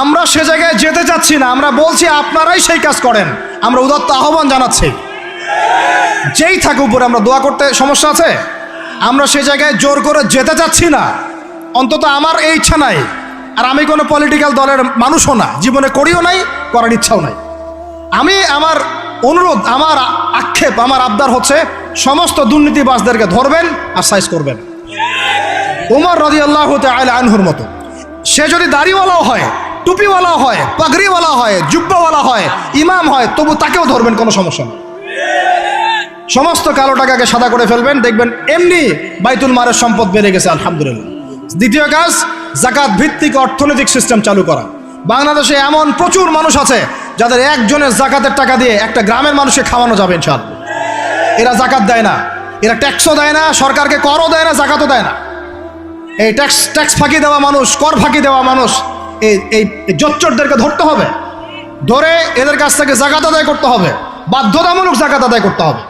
আমরা সে জায়গায় যেতে চাচ্ছি না, আমরা বলছি আপনারাই সেই কাজ করেন। আমরা উদত্ত আহ্বান জানাচ্ছি। যেই থাকে উপরে আমরা দোয়া করতে সমস্যা আছে? আমরা সে জায়গায় জোর করে যেতে চাচ্ছি না। অন্তত আমার এই ইচ্ছা নাই। আর আমি কোনো পলিটিক্যাল দলের মানুষও না। জীবনে করিও নাই, করার ইচ্ছাও নাই। আমি আমার অনুরোধ, আমার আক্ষেপ, আমার আবদার হচ্ছে সমস্ত দুর্নীতিবাজদেরকে ধরবেন আর সাইজ করবেন। উমর রদি আল্লাহ আনহুর মতো। সে যদি দাড়িওয়ালাও হয় টুপিওয়ালাও হয়, পাগড়িওয়ালা হয়, জুব্বাওয়ালা হয়, ইমাম হয়, তবু তাকেও ধরবেন, কোনো সমস্যা নেই। সমস্ত কালো টাকাকে সাদা করে ফেলবেন, দেখবেন এমনি বাইতুল মারের সম্পদ বেড়ে গেছে, আলহামদুলিল্লাহ। দ্বিতীয় কাজ, জাকাত ভিত্তিক অর্থনৈতিক সিস্টেম চালু করা। বাংলাদেশে এমন প্রচুর মানুষ আছে, যাদের একজনের জাকাতের টাকা দিয়ে একটা গ্রামের মানুষকে খাওয়ানো যাবে ইনশাল এরা জাকাত দেয় না, এরা ট্যাক্সও দেয় না, সরকারকে করও দেয় না, জাকাতও দেয় না। এই ট্যাক্স ট্যাক্স ফাঁকি দেওয়া মানুষ, কর ফাঁকি দেওয়া মানুষ এই জচ্চরদেরকে ধরতে হবে। ধরে এদের কাছ থেকে জাকাত আদায় করতে হবে। বাধ্যতামূলক জাকাত আদায় করতে হবে।